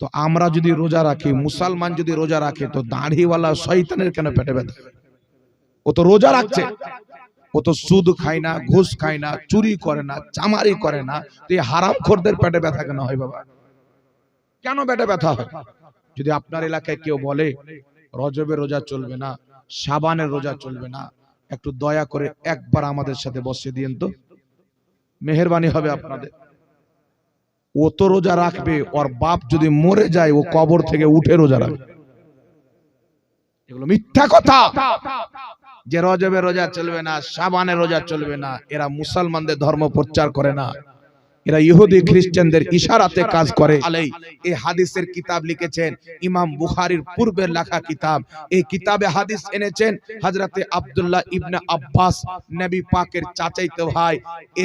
তো আমরা যদি রোজা রাখি, মুসলমান যদি রোজা রাখে, তো দাড়িওয়ালা শয়তানের কেন পেটে ব্যথা? ও তো রোজা রাখছে। ও তো সুদ খায় না, ঘুষ খায় না, চুরি করে না, চামারি করে না। তো এই হারাম খোরদের পেটে ব্যথা কেন হয় বাবা? কেন পেটে ব্যথা হয়? যদি আপনার এলাকায় কেউ বলে রজবের রোজা চলবে না, সাবানের রোজা চলবে না, একটু দয়া করে একবার আমাদের সাথে বসে দিন তো। মেহরবানি হবে আপনাদের। ও তো রোজা রাখবে, ওর বাপ যদি মরে যায়, ও কবর থেকে উঠে রোজা রাখবে। এগুলো মিথ্যা কথা। যে রজবে রোজা চলবে না, সাবানে রোজা চলবে না, এরা মুসলমানদের ধর্ম প্রচার করে না। এরা ইহুদি খ্রিস্টানদের ইশারাতে কাজ করে। এই হাদিসের কিতাব লিখেছেন ইমাম বুখারীর পূর্বের লেখা কিতাব। এই কিতাবে হাদিস এনেছেন হযরতে আব্দুল্লাহ ইবনে আব্বাস নবী পাকের চাচাইতো ভাই।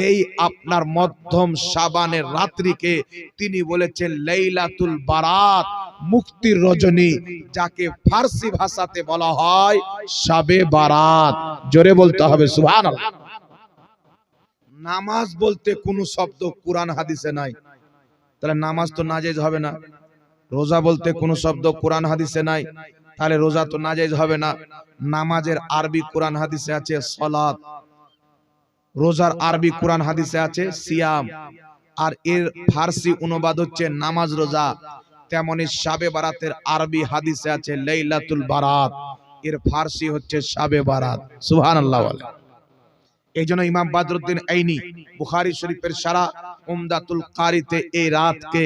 এই আপনার মধ্যম শাবানের রাত্রিকে তিনি বলেছেন লাইলাতুল বারাত মুক্তির রজনী যাকে ফার্সি ভাষাতে বলা হয় শাবে বারাত। জোরে বলতে হবে সুবহানাল্লাহ। নামাজ বলতে কোন শব্দ কোরআন, হাদিসে নাই। তাহলে নামাজ তো নাজেজ হবে না। রোজা বলতে কোন শব্দ কোরআন, হাদিসে নাই। তাহলে রোজা তো নাজেজ হবে না। নামাজের আরবি কোরআন, হাদিসে আছে সলাত রোজার আরবি কোরআন, হাদিসে আছে সিয়াম। আর এর ফার্সি অনুবাদ হচ্ছে নামাজ রোজা। তেমনি শাবে বারাতের আরবি হাদিসে আছে লাইলাতুল বারাত। এর ফার্সি হচ্ছে শাবে বারাত। সুবহানাল্লাহ বলে। এই জন্য ইমাম বাদরুদ্দিন আইনি বুখারি শরীফের সারা উমদাতুল কারিতে এই রাতকে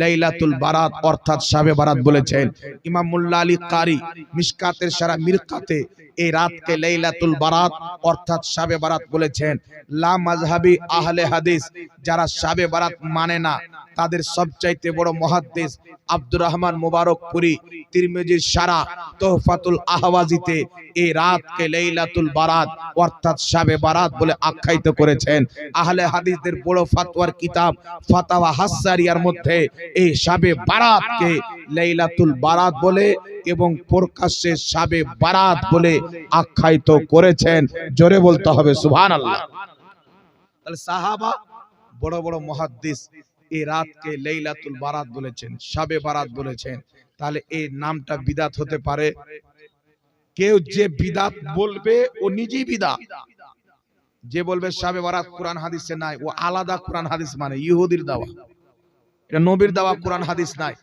লাইলাতুল বারাত অর্থাৎ শাবে বারাত বলেছেন। ইমাম মুল্লা আলী কারি মিশকাতের সারা মিরকাতে এই রাতকে লাইলাতুল বারাত অর্থাৎ শাবে বারাত বলেছেন। লা মাযহাবি আহলে হাদিস যারা শাবে বারাত মানে না, তাদের সবচাইতে বড় মুহাদ্দিস আব্দুর রহমান মুবারকপুরি তিরমিজির সারা তোহফাতুল আহওয়াজিতে এই রাতকে লাইলাতুল বারাত অর্থাৎ শাবে বারাত বলে আখ্যায়িত করেছেন। আহলে হাদিসদের বড় ফাতোয়ার কিতাব ফাতাওয়া হাসারিয়ার মধ্যে এই শাবে বারাতকে লাইলাতুল বারাত বলে এবং প্রকাশ্যে শাবে বারাত বলে আখ্যায়িত করেছেন। জোরে বলতে হবে, সুবহানাল্লাহ। তাহলে সাহাবা, বড় বড় মুহাদ্দিস এই রাতকে লাইলাতুল বারাত বলেছেন, শাবে বারাত বলেছেন। তাহলে এই নামটা বিদাত হতে পারে। কেউ যে বিদাত বলবে, ও নিজেই বিদাত। যে বলবে শাবে বারাত কোরআন হাদিসে নাই, ও আলাদা কোরআন হাদিস মানে ইহুদির দাওয়া। এটা নবীর দাওয়া, কোরআন হাদিস নাই।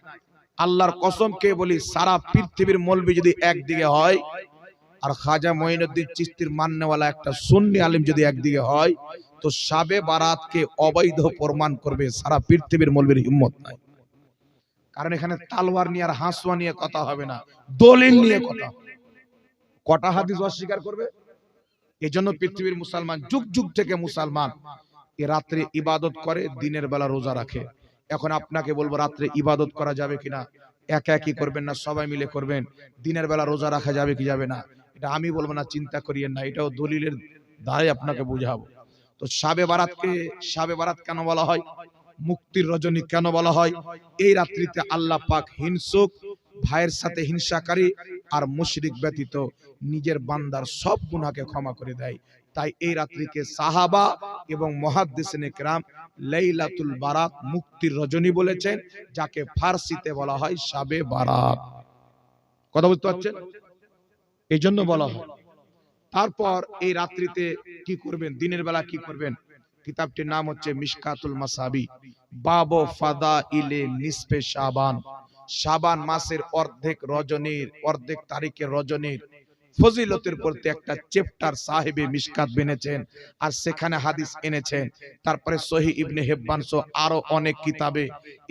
আল্লাহর কসম কে বলি, সারা পৃথিবীর মলবি যদি একদিকে হয়, আর খাজা মঈনুদ্দিন চিস্তির মান্যওয়ালা একটা সুন্নি আলিম যদি একদিকে হয়, তো শাবে বারাতকে অবৈধ প্রমাণ করবে সারা পৃথিবীর মলবির হিম্মত নাই। কারণ এখানে তালওয়ার নিয়ে আর হাঁসুয়া নিয়ে কথা হবে না, দলিল নিয়ে কথা কটা হাদিস অস্বীকার করবে? এই জন্য পৃথিবীর মুসলমান যুগ যুগ থেকে মুসলমান। এ রাত্রে ইবাদত করে দিনের বেলা রোজা রাখে। এখন আপনাকে বলব রাত্রে ইবাদত করা যাবে কিনা? একা একই করবেন না সবাই মিলে করবেন। দিনের বেলা রোজা রাখা যাবে কি যাবে না? এটা আমি বলব না চিন্তা করিয়েন না এটাও দলিলের দ্বারাই আপনাকে বুঝাবো। তো শাবে বারাতকে সাবে বারাত কেন বলা হয়? মুক্তির রজনী কেন বলা হয়? এই রাত্রিতে আল্লাহ পাক হিংসুক ভাইয়ের সাথে হিংসাকারী আর মুশরিক ব্যতীত নিজের বান্দার সব গুনাহকে ক্ষমা করে দেয়। তাই এই রাত্রিকে সাহাবা এবং মহাদ্দেশনে কেরাম লাইলাতুল বারাত মুক্তির রজনী বলেছেন যাকে ফার্সিতে বলা হয় শাবে বারাত কথা বুঝতে পারছেন? এই জন্য বলা হয়। তারপর এই রাত্রিতে কি করবেন? দিনের বেলা কি করবেন? কিতাবটির নাম হচ্ছে মিশকাতুল মাসাবি। বাব ফাদা ইলে নিসফে শাবান। শাবান মাসের অর্ধেক রজনীর, অর্ধেক তারিখের রজনীর। ফজিলতের প্রতি একটা চ্যাপ্টার সাহেবে মিশকাত বেনেছেন আর সেখানে হাদিস এনেছেন। তারপরে সহি ইবনে হেব্বান সহ আরও অনেক কিতাবে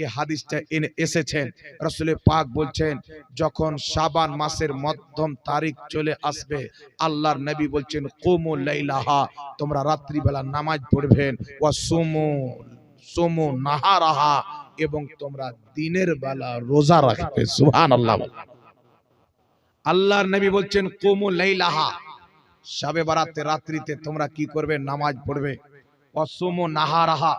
এই হাদিসটা এনে এসেছেন। রসুল পাক বলছেন, যখন শাবান মাসের মধ্যম তারিখ চলে আসবে, আল্লাহর নবী বলছেন, কুমু লাইলাহা, তোমরা রাত্রিবেলা নামাজ পড়বেন, ওয়া সুমু সুমু নাহারাহা এবং তোমরা দিনের বেলা রোজা রাখবে, সুবহানাল্লাহ আল্লাহর নবী বলছেন, কুমু লাইলাহা। শাবে বারাতে, রাত্রিতে তোমরা কি করবে? নামাজ পড়বে। অসুমু নাহারাহা।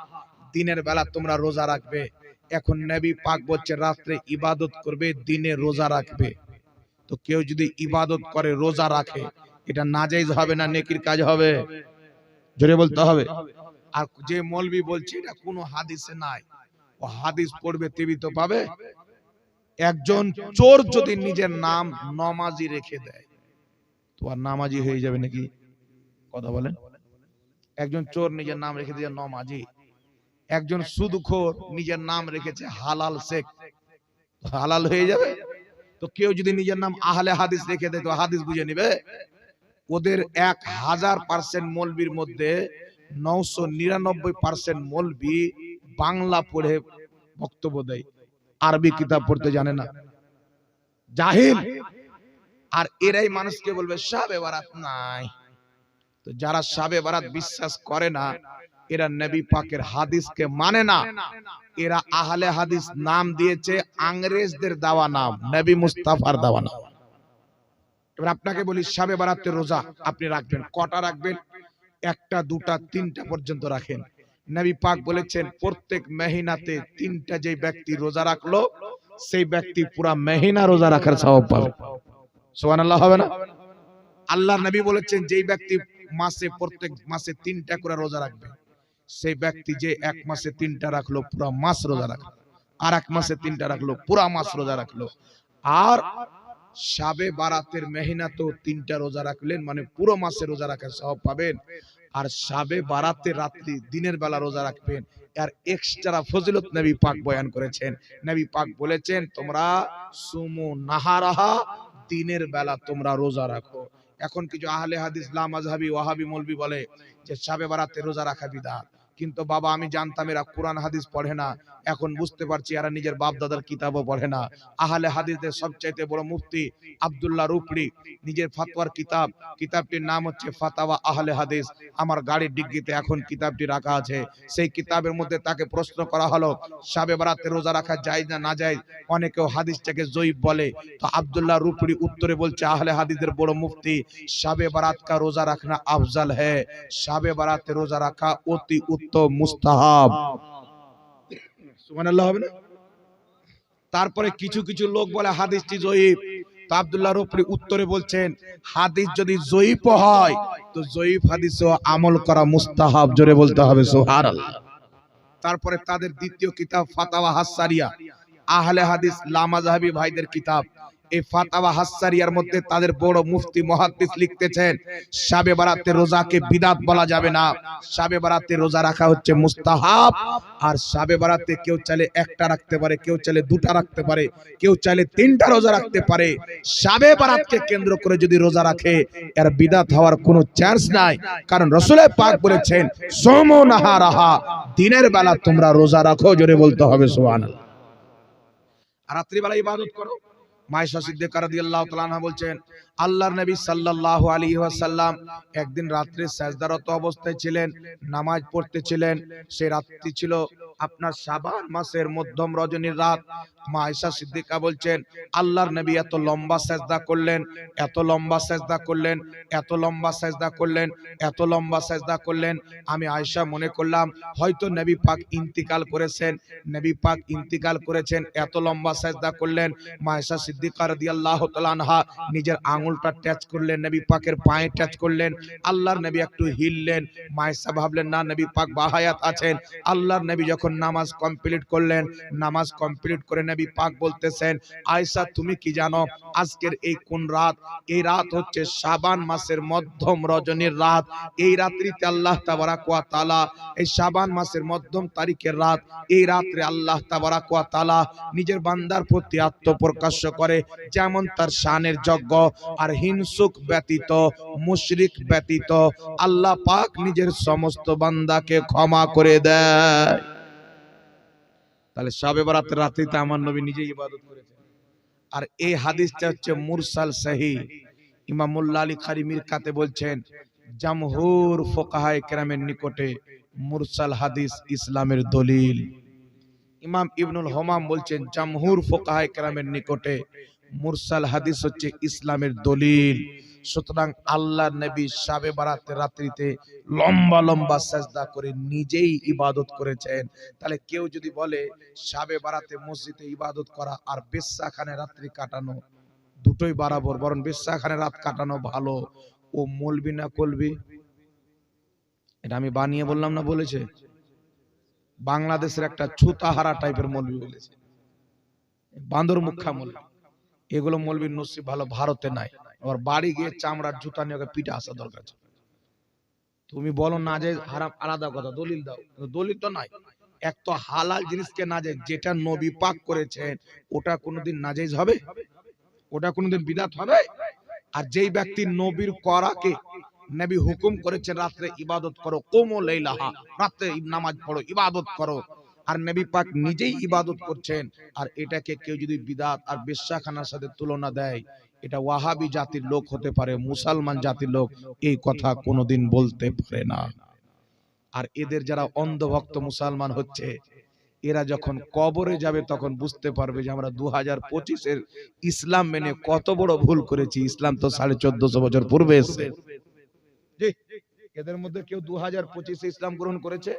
দিনের বেলা তোমরা রোজা রাখবে। এখন নবী পাক বলছে, রাত্রে ইবাদত করবে, দিনে রোজা রাখবে। তো কেউ যদি ইবাদত করে, রোজা রাখে, এটা নাজাইজ হবে না, নেকির কাজ হবে? জোরে বলতে হবে। আর যে মৌলবি বলছে, এটা কোনো হাদিসে নাই। ও হাদিস পড়বে তেবি তো পাবে। একজন চোর যদি নিজের নাম নমাজি রেখে দেয় তো আর নামাজি হয়ে যাবে নাকি? কথা বলেন। একজন চোর নিজের নাম রেখে দিয়ে নমাজি একজন সুদখোর নিজের নাম রেখেছে হালাল শেখ। হালাল হয়ে যাবে? তো কেউ যদি নিজের নাম আহলে হাদিস রেখে দেয় তো হাদিস বুঝে নিবে? ওদের এক হাজার পার্সেন্ট মলবির মধ্যে নশো নিরানব্বই পার্সেন্ট মলবি বাংলা পড়ে বক্তব্য দেয়। আরবি কিতাব পড়তে জানে না। জাহিল। আর এরাই মানুষকে বলবে সাবে বারাত নাই। তো যারা সাবে বারাত বিশ্বাস করে না, এরা নবী পাকের হাদিসকে মানে না। এরা আহলে হাদিস নাম দিয়েছে, আংরেজদের দেওয়া নাম, নবী মুস্তাফার দেওয়া নাম। এবার আপনাকে বলি সাবে বারাতের রোজা আপনি রাখবেন, কটা রাখবেন? একটা, দুটা, তিনটা পর্যন্ত রাখেন। নবী পাক বলেছেন প্রত্যেক মেহিনাতে তিনটা যে ব্যক্তি রোজা রাখল সেই ব্যক্তি পুরা মেহিনা রোজা রাখার স্বভাব পাবে। সুবহানাল্লাহ হবে না? আল্লাহ নবী বলেছেন যেই ব্যক্তি মাসে প্রত্যেক মাসে তিনটা করে রোজা রাখবে। সেই ব্যক্তি যে এক মাসে তিনটা রাখল পুরা মাস রোজা রাখল আর এক মাসে তিনটা রাখল পুরা মাস রোজা রাখল। আর সাবে বারাতের মেহিনাতেও তিনটা রোজা রাখলেন মানে পুরো মাসে রোজা রাখার সব পাবেন আর সাবে বারাতে রাত্রি দিনের বেলা রোজা রাখবেন। আর এক্সট্রা ফজিলত নবী পাক বয়ান করেছেন। নবী পাক বলেছেন, তোমরা সুমু নাহারাহা, দিনের বেলা তোমরা রোজা রাখো। এখন কিছু আহলে হাদিস লামাজহাবি ওয়াহাবি মলবি বলে যে, সাবে বারাতে রোজা রাখা বিদআত কিন্তু বাবা, আমি জানতাম এরা কোরআন, হাদিস পড়ে না। এখন বুঝতে পারছি এরা নিজের বাপ দাদার কিতাবও পড়ে না। আহলে হাদিসদের সবচাইতে বড় মুফতি আব্দুল্লাহ রুপড়ি। নিজের ফাতোয়ার কিতাব, কিতাবটির নাম হচ্ছে ফাতাওয়া আহলে হাদিস। আমার গাড়ির ডিগ্গিতে এখন কিতাবটি রাখা আছে। সেই কিতাবের মধ্যে তাকে প্রশ্ন করা হলো, সাবে বারাতে রোজা রাখা যায় না না যায় অনেকেও হাদিসটাকে জয়ীব বলে। তো আব্দুল্লাহ রুপড়ি উত্তরে বলছে, আহলে হাদিসদের বড় মুফতি, সাবে বারাত কা রোজা রাখনা আফজাল হ্যায় সাবে বারাতে রোজা রাখা অতি উত্তম। মুস্তাহাব। সুবহানাল্লাহ, হবে না? তারপরে কিছু কিছু লোক বলে হাদিসটি জয়ীব তো আব্দুল্লাহ রুপরি উত্তরে বলছেন, হাদিস যদি জয়ীব হয়, তো জয়ীব হাদিসও আমল করা মুস্তাহাব, জোরে বলতে হবে, সুবহানাল্লাহ। তারপরে তাদের দ্বিতীয় কিতাব ফাতাওয়া হাসারিয়া, আহলে হাদিস লামা লামাজাহাবি ভাইদের কিতাব। এই ফাতাওয়া হাসারিয়ার মধ্যে তাদের বড় মুফতি মুহাদ্দিস লিখতেছেন শাবে বারাতে রোজাকে বিদাত বলা যাবে না। শাবে বারাতে রোজা রাখা হচ্ছে মুস্তাহাব, আর শাবে বারাতে কেউ চাইলে একটা রাখতে পারে, কেউ চাইলে দুটা রাখতে পারে, কেউ চাইলে তিনটা রোজা রাখতে পারে। শাবে বারাতকে কেন্দ্র করে যদি রোজা রাখে, এর বিদাত হওয়ার কোনো চান্স নাই। কারণ রসুলে পাক বলেছেন, সোম নাহারাহা, দিনের বেলা তোমরা রোজা রাখো। জোরে বলতে হবে আর রাত্রিবেলা ইবাদত করো। মায়েশা সিদ্দিক রাদিয়াল্লাহু তাআলা বলছেন, আল্লাহর নবী সাল্লাল্লাহু আলাইহি ওয়াসাল্লাম একদিন রাত্রে সাজদারত অবস্থায় ছিলেন, নামাজ পড়তেছিলেন সেই রাত্রি ছিল আপনার সাবান মাসের মধ্যম রজনীর রাত। মা সিদ্দিকা বলছেন, আল্লাহর নবী এত লম্বা সাজদা করলেন, এত লম্বা সাজদা করলেন, এত লম্বা সাজদা করলেন, এত লম্বা সাজদা করলেন। আমি আয়েশা মনে করলাম, হয়তো নবী পাক ইন্তিকাল করেছেন, নবী পাক ইন্তিকাল করেছেন, এত লম্বা সাজদা করলেন। মা আয়েশা সিদ্দিকা রাদিয়াল্লাহু তাআলা আনহা নিজের আঙুলটা টাচ করলেন, নবী পাকের পায়ে টাচ করলেন, আল্লাহর নবী একটু হিললেন। মা আয়েশা ভাবলেন, না, নবী পাক বাহায়াত আছেন। আল্লাহর নবী যখন নামাজ কমপ্লিট করলেন, নামাজ কমপ্লিট করে নবী পাক বলতেছেন আয়সা তুমি কি জানো, আজকের এই কোন রাত? এই রাত হচ্ছে শাবান মাসের মধ্যম রজনীর রাত। এই রাত্রিতে আল্লাহ তাবারাক ওয়া তাআলা, এই শাবান মাসের মধ্যম তারিখের রাত। এই রাত্রে আল্লাহ তাবারাক ওয়া তাআলা নিজের বান্দার প্রতি আত্মপ্রকাশ্য করে, যেমন তার শানের যজ্ঞ। আর হিংসুক ব্যতীত, মুশরিক ব্যতীত, আল্লাহ পাক নিজের সমস্ত বান্দাকে ক্ষমা করে দেয়। তাহলে সবে বরাতের রাত্রিতে আমার নবী নিজেই ইবাদত করেছেন। আর এই হাদিসটা হচ্ছে মুরসাল সহি। ইমাম মোল্লা আলী খারি মিরকাতে বলছেন, জামহুর ফোকাহায় কেরামের নিকটে মুরসাল হাদিস ইসলামের দলিল। ইমাম ইবনুল হোমাম বলছেন, জামহুর ফোকাহায় কেরামের নিকটে মুরসাল হাদিস হচ্ছে ইসলামের দলিল। সুতরাং আল্লাহ নবী শাবে বারাতে রাত্রিতে লম্বা লম্বা সাজদা করে নিজেই ইবাদত করেছেন। তাহলে কেউ যদি বলে শাবে বারাতে মসজিদে ইবাদত করা আর বেশ্যাখানে রাত্রি কাটানো দুটোই বরাবর, বরং বেশ্যাখানে রাত কাটানো ভালো, ও মলবি না কলবি? এটা আমি বানিয়ে বললাম না বলেছে? বাংলাদেশের একটা ছুতাহারা টাইপের মলবি বলেছে। বান্দর মুখা মলবি। এগুলো মলবির নসিব ভালো, ভারতে নাই। আবার বাড়ি গিয়ে চামড়ার জুতা নিয়ে ওকে পিঠে আসা দরকার তুমি বলো না যে হারাম আলাদা কথা দলিল দাও। দলিল তো নাই এক তো হালাল জিনিসকে না যে যেটা নবী পাক করেছেন ওটা কোনোদিন নাজাইজ হবে? ওটা কোনোদিন বিদাত হবে? আর যেই ব্যক্তি নবীর করাকে নবী হুকুম করেছেন রাত্রে ইবাদত করো কোমো লাইলাহা। রাত্রে নামাজ পড়ো ইবাদত করো। আর নবী পাক নিজেই ইবাদত করছেন আর এটাকে কেউ যদি বিদাত আর বেশ্যাখানার সাথে তুলনা দেয় এটা ওয়াহাবি জাতির লোক হতে পারে মুসলমান জাতির লোক এই কথা কোনোদিন বলতে পারে না। আর এদের যারা অন্ধভক্ত মুসলমান হচ্ছে এরা যখন কবরে যাবে তখন বুঝতে পারবে যে আমরা দু হাজার পঁচিশের ইসলাম মেনে কত বড় ভুল করেছি। ইসলাম তো সাড়ে চোদ্দশো বছর পূর্বে এসছে। জি, এদের মধ্যে কেউ দু হাজার পঁচিশে ইসলাম গ্রহণ করেছে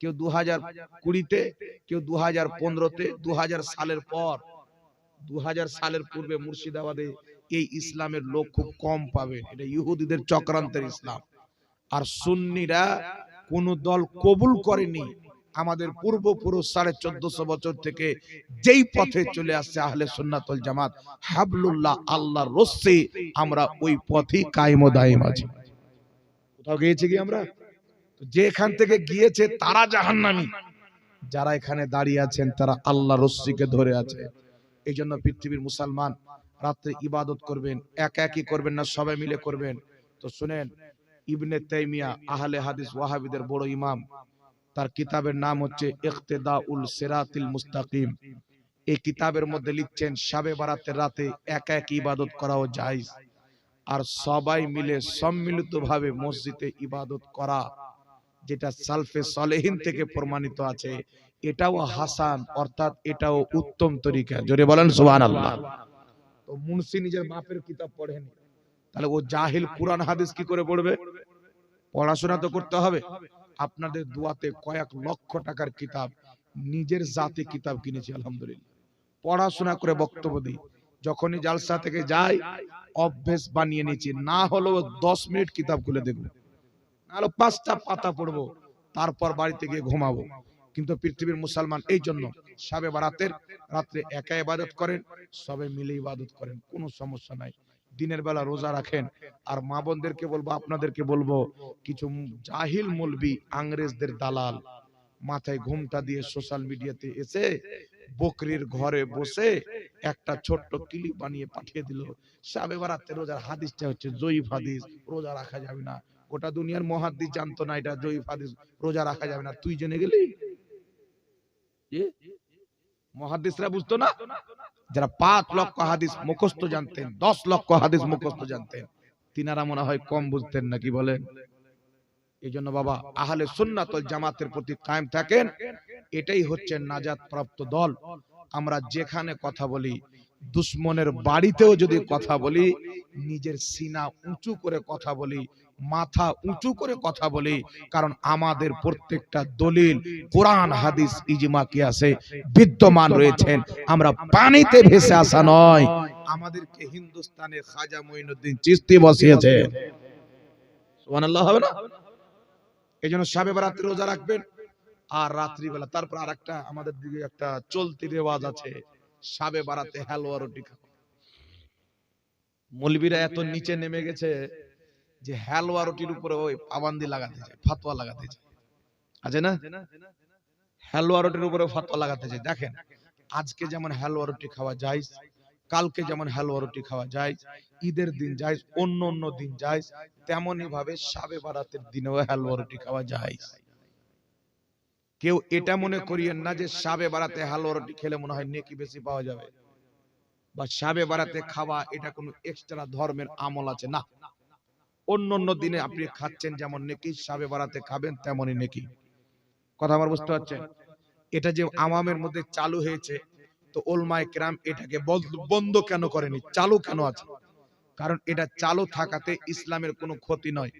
কেউ দু হাজার কুড়িতে কেউ দু হাজার পনেরোতে দু হাজার সালের পর। দু হাজার সালের পূর্বে মুর্শিদাবাদে এই ইসলামের লোক খুব কম পাবে। এটা ইহুদিদের চক্রান্তের ইসলাম। আর সুন্নিরা কোন দল কবুল করেনি আমাদের পূর্বপুরুষ সাড়ে চোদ্দশো বছর থেকে যেই পথে চলে আসছে আহলে সুন্নাতুল জামাত, হাবলুল্লাহ, আল্লাহর রস্সি আমরা ওই পথই কায়েম দায়েম আছি। কোথাও গিয়েছি কি আমরা? যেখান থেকে গিয়েছে তারা জাহান্নামী। যারা এখানে দাঁড়িয়ে আছেন, তারা আল্লাহ রস্সিকে ধরে আছে। এই জন্য পৃথিবীর মুসলমান রাত্রে ইবাদত করবেন একা একই করবেন না, সবাই মিলে করবেন। তো শুনেন, ইবনে তাইমিয়া, আহলে হাদিস ওয়াহাবিদের বড় ইমাম, তার কিতাবের নাম হচ্ছে ইকতেদা উল সিরাতিল মুস্তাকিম। এই কিতাবের মধ্যে লিখছেন শাবে বারাতের রাতে একা এক ইবাদত করাও জায়েজ। আর সবাই মিলে সম্মিলিতভাবে মসজিদে ইবাদত করা, যেটা সালফে সলেহিন থেকে প্রমাণিত আছে। এটাও হাসান অর্থাৎ এটাও উত্তম তরিকা। জোরে বলেন সুবহানাল্লাহ। তো মুন্সি নিজের বাপের কিতাব পড়েনি তাহলে ও জাহিল কোরআন হাদিস কি করে পড়বে? পড়াশোনা তো করতে হবে। আপনাদের দোয়াতে কয়েক লক্ষ টাকার কিতাব নিজের জাতি কিতাব কিনেছি আলহামদুলিল্লাহ। পড়াশোনা করে বক্তব্য দিই। যখনই জালসা থেকে যাই অভ্যেস বানিয়ে নিয়েছি না হলেও দশ মিনিট কিতাব খুলে দেখব। নাহলে পাঁচটা পাতা পড়ব। তারপর বাড়িতে গিয়ে ঘুমাবো। কিন্তু পৃথিবীর মুসলমান এই জন্য সাবে বারাতের রাত্রে একা ইবাদত করেন সবাই মিলে ইবাদত করেন, কোনো সমস্যা নাই। দিনের বেলা রোজা রাখেন। আর মা বোনদেরকে বলব, আপনাদেরকে বলব, কিছু জাহিল মলবি, আংরেজদের দালাল, মাথায় ঘুমটা দিয়ে সোশ্যাল মিডিয়াতে এসে বকরির ঘরে বসে একটা ছোট্ট ক্লিপ বানিয়ে পাঠিয়ে দিল। সাবে বারাতে রোজার হাদিসটা হচ্ছে জয়ীফ হাদিস, রোজা রাখা যাবে না। গোটা দুনিয়ার মহাদ্দিস জানতো না এটা জয়ীফ হাদিস, রোজা রাখা যাবে না। তুই জেনে গেলি? এ? মহাদ্দিসরা বুঝতো না? যারা পাঁচ লক্ষ হাদিস মুখস্থ জানতেন, দশ লক্ষ হাদিস মুখস্থ জানতেন, তিনারা মনে হয় কম বুঝতেন নাকি বলেন? এই জন্য বাবা, আহলে সুন্নাতল জামাতের প্রতি কায়েম থাকেন। এটাই হচ্ছে নাজাত প্রাপ্ত দল। আমরা যেখানে কথা বলি দুশ্মনের বাড়িতেও যদি কথা বলি, নিজের সিনা উঁচু করে কথা বলি, মাথা উঁচু করে কথা বলি, কারণ আমাদের প্রত্যেকটা দলিল, কোরআন, হাদিস, ইজমা কি আছে বিদ্যমান রয়েছেন। আমরা পানিতে ভেসে আসা নয়। আমাদেরকে হিন্দুস্তানের খাজা মঈনুদ্দিন চিস্তি বসিয়েছে। সুবহানাল্লাহ, হবে না? এই জন্য সাবে বারাত্রি রোজা রাখবেন। আর রাত্রিবেলা, তারপর আর একটা আমাদের দিকে একটা চলতি রেওয়াজ আছে। সাবে বারাতে হালুয়া রুটি খাওয়া মলবিরা এত নিচে নেমে গেছে যে হালুয়া রুটির উপরে ওই পাবান্দি লাগাতে চায় ফাতোয়া লাগাতে চায়। আছে না? হালুয়া রুটির উপরে ফাতোয়া লাগাতে চায়। দেখেন আজকে যেমন হালুয়া রুটি খাওয়া যায় কালকে যেমন হালুয়া রুটি খাওয়া যায় ঈদের দিন যায় অন্য অন্য দিন যায় তেমনই ভাবে সাবে বারাতের দিনেও হালুয়া রুটি খাওয়া যায় কেউ এটা মনে করিয়েন না যে সাবে বাড়াতে হালুয়া রুটি খেলে মনে হয় নেকি বেশি পাওয়া যাবে। বা সাবে বাড়াতে খাওয়া এটা কোনো এক্সট্রা ধর্মের আমল আছে। না। অন্য অন্য দিনে আপনি খাচ্ছেন যেমন নেকি সাবে বাড়াতে খাবেন তেমনই নেকি। কথা আমার বুঝতে পারছেন? এটা যে আমামের মধ্যে চালু হয়েছে তো ওলমায় কেরাম এটাকে বন্ধ কেন করেনি? চালু কেন আছে? কারণ এটা চালু থাকাতে ইসলামের কোনো ক্ষতি নয়।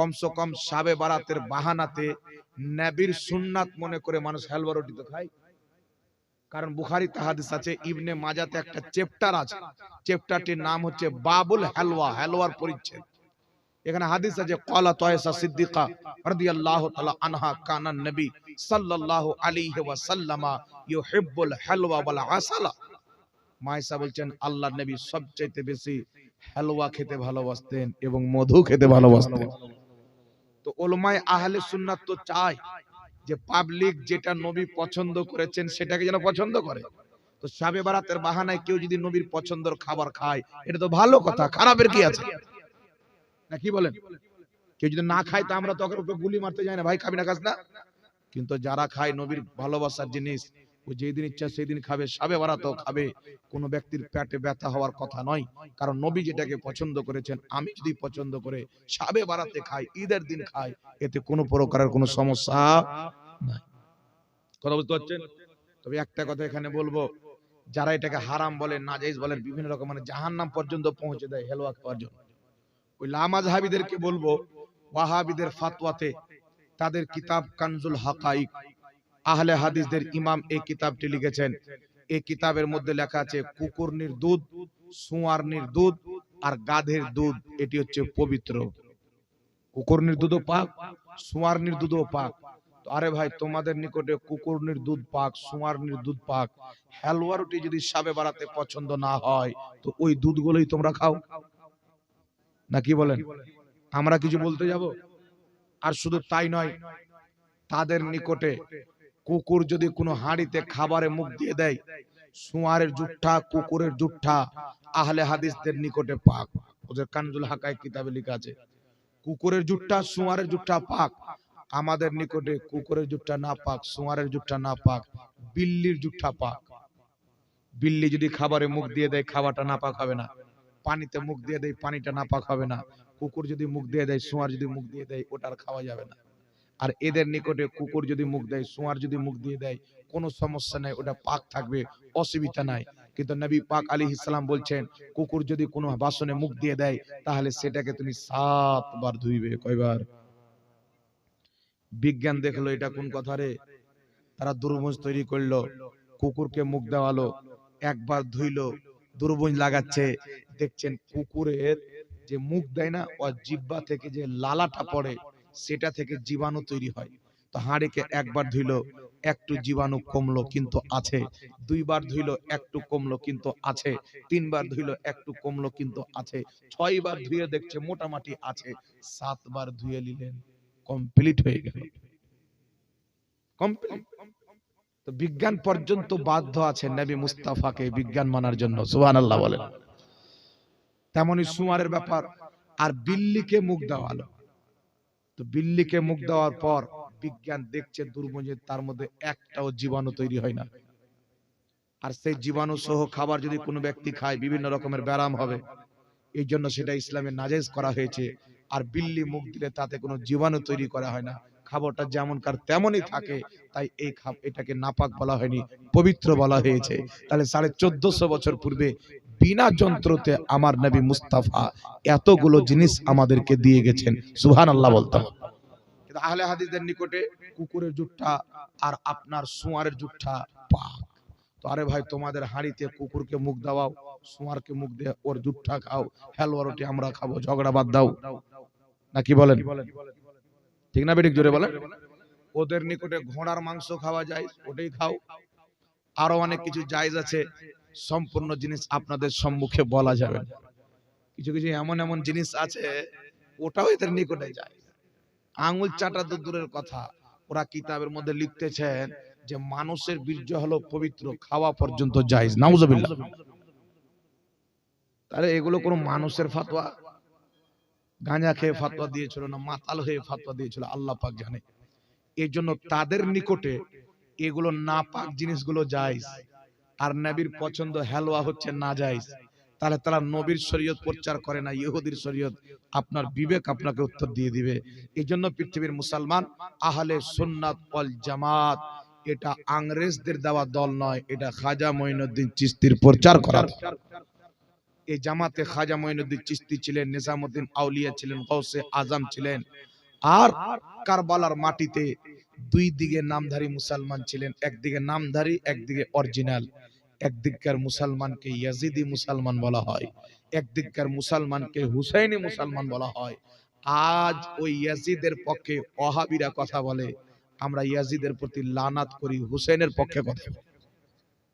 কমসে কম সাবে বারাতের বাহানাতে নবীর সুন্নাত মনে করে মানুষ হালুয়া রুটি তো খায়। কারণ বুখারি হাদিস আছে ইবনে মাজাতে একটা চ্যাপ্টার আছে। চ্যাপ্টারটির নাম হচ্ছে বাবুল হালওয়া হালওয়ার পরিচ্ছেদ। এখানে হাদিস আছে ক্বালা তায়সা সিদ্দিকা রাদিয়াল্লাহু তাআলা আনহা কানা নবী সাল্লাল্লাহু আলাইহি ওয়া সাল্লামা ইউহিব্বুল হালওয়া ওয়াল আসালা। মায়েশা বলছেন আল্লাহ নবী সবচাইতে বেশি হালুয়া খেতে ভালোবাসতেন এবং মধু খেতে ভালোবাসতেন। তো ওলমায় আহলে সুন্নাত তো চায় যে পাবলিক যেটা নবী পছন্দ করেছেন সেটাকে যেন পছন্দ করে। তো সাবে বারাতের বাহানায় কেউ যদি নবীর পছন্দের খাবার খায়, এটা তো ভালো কথা, খারাপের কি আছে? না কি বলেন? কেউ যদি না খায় তা আমরা তো ওকে গুলি মারতে যাই না, ভাই খাবি না খাস না? কিন্তু যারা খায় নবীর ভালোবাসার জিনিস ও যেদিন ইচ্ছা সেদিন খাবে, সাবে বারাতেও খাবে। কোনো ব্যক্তির পেটে ব্যথা হওয়ার কথা নয়। কারণ নবী যেটাকে পছন্দ করেছেন, আমি যদি পছন্দ করে সাবে বারাতে খাই, ঈদের দিন খাই, এতে কোনো প্রকারের কোনো সমস্যা নাই। কথা বুঝতে পারছেন? তবে একটা কথা এখানে বলব, যারা এটাকে হারাম বলে, নাজাইজ বলেন বিভিন্ন রকম মানে জাহান্নাম পর্যন্ত পৌঁছে দেয় হেলওয়া খাওয়ার জন্য। ওই লামাজ হাবিদেরকে বলব, ওয়াহাবিদের ফাতওয়াতে তাদের কিতাব কানজুল হাকাইক আহলে হাদিসদের ইমাম এই কিতাবটি লিখেছেন। এই কিতাবের মধ্যে লেখা আছে, কুকুরনির দুধ, সুয়ারনির দুধ আর গাধের দুধ, এটি হচ্ছে পবিত্র। কুকুরনির দুধও পাক, সুয়ারনির দুধও পাক। আরে ভাই, তোমাদের নিকটে কুকুরনির দুধ পাক, সুয়ারনির দুধ পাক, হালুয়া রুটি যদি সাবে বাড়াতে পছন্দ না হয়, তো ওই দুধগুলোই তোমরা খাও। না কি বলেন? আমরা কিছু বলতে যাব? আর শুধু তাই নয়, তাদের নিকটে কুকুর যদি কোনো হাঁড়িতে খাবারে মুখ দিয়ে দেয়, সুয়ারের জুঠা, কুকুরের জুঠা, আহলে হাদিসদের নিকটে পাক। ওদের কানজুল হাকায় কিতাবে লেখা আছে, কুকুরের জুঠা, সুয়ারের জুঠা পাক। আমাদের নিকটে কুকুরের জুঠা না পাক, সুয়ারের জুঠা না পাক, বিল্লির জুঠা পাক। বিল্লি যদি খাবারে মুখ দিয়ে দেয়, খাবারটা না পাক হবে না। পানিতে মুখ দিয়ে দেয়, পানিটা না পাক হবে না। কুকুর যদি মুখ দিয়ে দেয়, সোয়ার যদি মুখ দিয়ে দেয়, ওটার খাওয়া যাবে না। আর এদের নিকটে কুকুর যদি মুখ দেয় সোয়ার যদি মুখ দিয়ে দেয় কোনো সমস্যা নাই ওটা পাক থাকবে অসুবিধা নাই। কিন্তু নবী পাক আলী ইসলাম বলছেন কুকুর যদি কোনো বাসনে মুখ দিয়ে দেয় তাহলে সেটাকে তুমি সাতবার ধুইবে। কয়বার? বিজ্ঞান দেখল এটা কোন কথা রে তারা দুর্বুজ তৈরি করল কুকুরকে মুখ দেওয়ালো একবার ধুইলো দুর্বুজ লাগাচ্ছে। দেখছেন কুকুরের যে মুখ দেয় না ও জিব্বা থেকে যে লালাটা পড়ে সেটা থেকে জীবাণু তৈরি হয়। তো হাঁড়িকে একবার ধুইলো, একটু জীবাণু কমলো কিন্তু আছে। দুইবার ধুইলো, একটু কমলো কিন্তু আছে। তিনবার ধুইলো, একটু কমলো কিন্তু আছে। ছয়বার ধুয়ে দেখছে মোটামুটি আছে। সাতবার ধুয়ে নিলেন, কমপ্লিট হয়ে গেল। কমপ্লিট। তো বিজ্ঞান পর্যন্ত বাধ্য আছে নবী মুস্তাফাকে বিজ্ঞান মানার জন্য, সুবহানাল্লাহ বলেন। তেমনি সুমারের ব্যাপার, আর বিল্লিকে মুখ দেওয়ালো তো বিল্লিকে মুখ দেওয়ার পর বিজ্ঞান দেখছে দুর্বজে তার মধ্যে একটাও জীবাণু তৈরি হয় না। আর সেই জীবাণু সহ খাবার যদি কোনো ব্যক্তি খায় বিভিন্ন রকমের ব্যারাম হবে। এই জন্য সেটা ইসলামে নাজেজ করা হয়েছে। আর বিল্লি মুখ দিলে তাতে কোনো জীবাণু তৈরি করা হয় না। খাবারটা যেমনকার তেমনই থাকে তাই এই এটাকে নাপাক বলা হয়নি। পবিত্র বলা হয়েছে। তাহলে সাড়ে চোদ্দশো বছর পূর্বে বিনা যন্ত্রতে আমার নবী মুস্তাফা এতগুলো জিনিস আমাদেরকে দিয়ে গেছেন। সুহান আল্লাহ বলতাম আহলে হাদিসদের নিকটে কুকুরের জুট্টা আর আপনার সুয়ারের জুট্টা পাক। তো আরে ভাই, তোমাদের হাঁড়িতে কুকুরকে মুখ দাও সুয়ারকে মুখ দিয়ে ওর জুট্টা খাও হেলুয়া রুটি আমরা খাব, ঝগড়া বাদ দাও। না কি বলেন? ঠিক না বেঠিক? জোরে বলেন। ওদের নিকটে ঘোড়ার মাংস খাওয়া যায়, ওটাই খাও। আরও অনেক কিছু জায়জ আছে। সম্পূর্ণ জিনিস আপনাদের সম্মুখে বলা যাবে কিছু কিছু এমন এমন জিনিস আছে, ওটাও এদের নিকটে যায়। আঙুল চাটা তো দূরের কথা। ওরা কিতাবের মধ্যে লিখতেছেন যে মানুষের বীর্য হলো পবিত্র, খাওয়া পর্যন্ত জায়েজ। নাউজুবিল্লাহ। তাহলে এগুলো কোনো মানুষের ফাতোয়া গাঁজা খেয়ে ফাতোয়া দিয়েছিল না মাতাল হয়ে ফাতোয়া দিয়েছিল, আল্লাহ পাক জানে। এই জন্য তাদের নিকটে এগুলো না পাক জিনিসগুলো জায়েজ। আর নবীর পছন্দ হালুয়া হচ্ছে না জায়েজ তাহলে তারা নবীর শরীয়ত প্রচার করে না, ইহুদির শরীয়ত। আপনার বিবেক আপনাকে উত্তর দিয়ে দিবে। এই জন্য পৃথিবীর মুসলমান আহলে সুন্নাত ওয়াল জামাত, এটা আংরেজদের দেওয়া দল নয়, এটা খাজা মঈনুদ্দিন চিস্তির প্রচার করা এই জামাতে খাজা মঈনুদ্দিন চিস্তি ছিলেন, নিজামুদ্দিন আউলিয়া ছিলেন গৌসে আজম ছিলেন। আর কারবালার মাটিতে দুই দিকে নামধারী মুসলমান ছিলেন, একদিকে নামধারী, একদিকে অরিজিনাল। একদিককার মুসলমানকে ইয়াজিদি মুসলমান বলা হয়, একদিককার মুসলমানকে হুসাইনি মুসলমান বলা হয়। আজ ওই ইয়াজিদের পক্ষে ওহাবিরা কথা বলে, আমরা ইয়াজিদের প্রতি লানাত করি হুসেনের পক্ষে কথা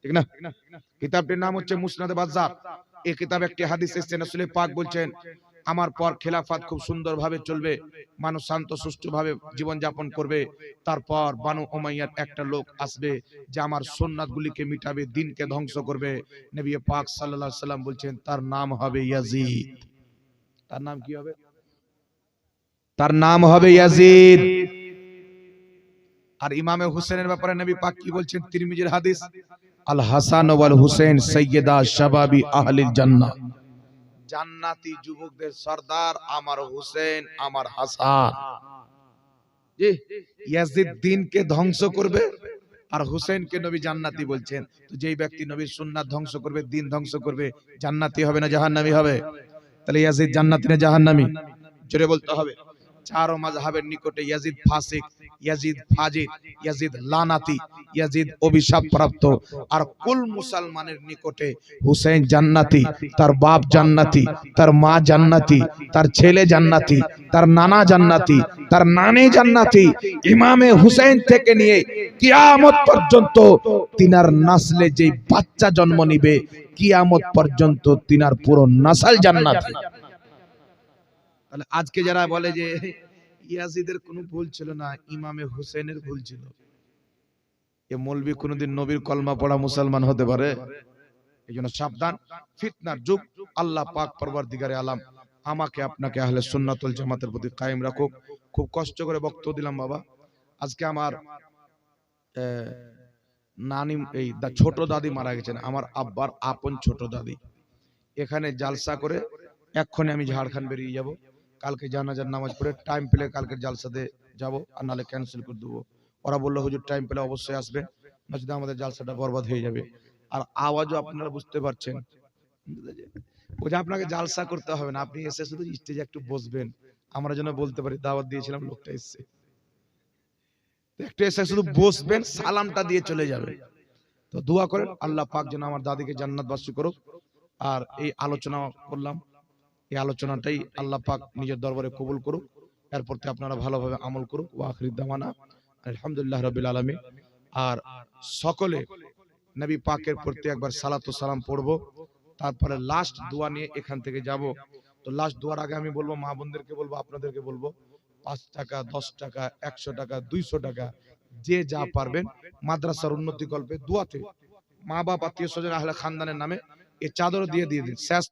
ঠিক না? কিতাবটির নাম হচ্ছে মুসনাদে বাজার এই কিতাব একটি হাদিস এসেছে রাসূল পাক বলছেন আমার পর খেলাফাত খুব সুন্দরভাবে চলবে, মানুষ শান্ত, সুষ্ঠুভাবে জীবন যাপন করবে। তারপর বানু উমাইয়ার একটা লোক আসবে যে আমার সুন্নাত গুলিকে মিটাবে, দিনকে ধ্বংস করবে। নবী পাক আলাইহি সাল্লাম বলছেন, তার নাম হবে ইয়াজিদ। তার নাম কি হবে? তার নাম হবে ইয়াজিদ। আর ইমামে হুসেনের ব্যাপারে নবী পাক কি বলছেন? তিরমিজির হাদিস, আল হাসান ওয়াল হুসেন সৈয়দা শাবাবি আহলিল জান্নাহ। জান্নাতি যুবকদের সর্দার আমার হুসেন আমার হাসান। জি ইয়াজিদ দিনকে ধ্বংস করবে আর হুসেনকে নবী জান্নাতি বলছেন। তো যেই ব্যক্তি নবীর সুন্নাত ধ্বংস করবে দিন ধ্বংস করবে জান্নাতি হবে না জাহান্নামী হবে? তাহলে ইয়াজিদ জান্নাতি না জাহান্নামী? জোরে বলতে হবে চার মাযহাবের নিকটে ইয়াজিদ ফাসিক, ইয়াজিদ ফাজির ইয়াজিদ লানাতি, ইয়াজিদ অভিশাপ প্রাপ্ত আর কুল মুসলমানের নিকটে হুসেন জান্নাতি, তার বাপ জান্নাতি, তার মা জান্নাতি, তার ছেলে জান্নাতি, তার নানা জান্নাতি, তার নানি জান্নাতি, ইমামে হুসেন থেকে নিয়ে কিয়ামত পর্যন্ত তিনার নাসলে যে বাচ্চা জন্ম নিবে, কিয়ামত পর্যন্ত তিনার পুরো নাসাল জান্নাতি তাহলে আজকে যারা বলে যে ইয়াজিদের কোনো ভুল ছিল না ইমামে হুসেনের ভুল ছিল। এ মৌলবি কোনোদিন নবীর কলমা পড়া মুসলমান হতে পারে? এই জন্য সাবধান ফিতনার যুগ। আল্লাহ পাক পরবর্তীকারে আলাম আমাকে আপনাকে আহলে সুন্নাতুল জামাতের প্রতি কায়েম রাখুক। খুব কষ্ট করে বক্তব্য দিলাম বাবা। আজকে আমার আহ, নানি এই ছোট দাদি মারা গেছেন আমার আব্বার আপন ছোট দাদি। এখানে জালসা করে এক্ষণে আমি ঝাড়খণ্ড বেরিয়ে যাব। কালকে জানাজার নামাজ পড়ে টাইম পেলে কালকে জালসাতে যাব, আর নাহলে ক্যান্সেল করে দেবো। ওরা বলল, হুজুর টাইম পেলে অবশ্যই আসবে নচেত আমাদের জালসাটা বরবাদ হয়ে যাবে। আর আওয়াজও আপনারা বুঝতে পারছেন। ওটা আপনাকে জালসা করতে হবে না, আপনি এসে শুধু স্টেজে একটু বসবেন। আমরা যেন বলতে পারি, দাওয়াত দিয়েছিলাম, লোকটা এসছে। একটু এসে শুধু বসবেন, সালামটা দিয়ে চলে যাবে। তো দোয়া করেন, আল্লাহ পাক যেন আমার দাদিকে জান্নাত বাসী করুক। আর এই আলোচনা করলাম। এই আলোচনাটাই আল্লাহ পাক নিজের দরবারে কবুল করুক। এরপর থেকে আপনারা ভালোভাবে আমল করুক। ওয়াখির দামানা আলহামদুলিল্লাহ রবিল আলমী আর সকলে নবী পাকের প্রতি একবার সালাতু সালাম পড়ব। তারপরে লাস্ট দোয়া নিয়ে এখান থেকে যাব। তো লাস্ট দোয়ার আগে আমি বলব মা বোনদেরকে বলব আপনাদেরকে বলব পাঁচ টাকা দশ টাকা একশো টাকা দুইশো টাকা যে যা পারবেন মাদ্রাসার উন্নতি কল্পে দোয়াতে। মা বাপ আত্মীয় স্বজন আহলে খানদানের নামে এই চাদর দিয়ে দিয়ে দিন। শেষ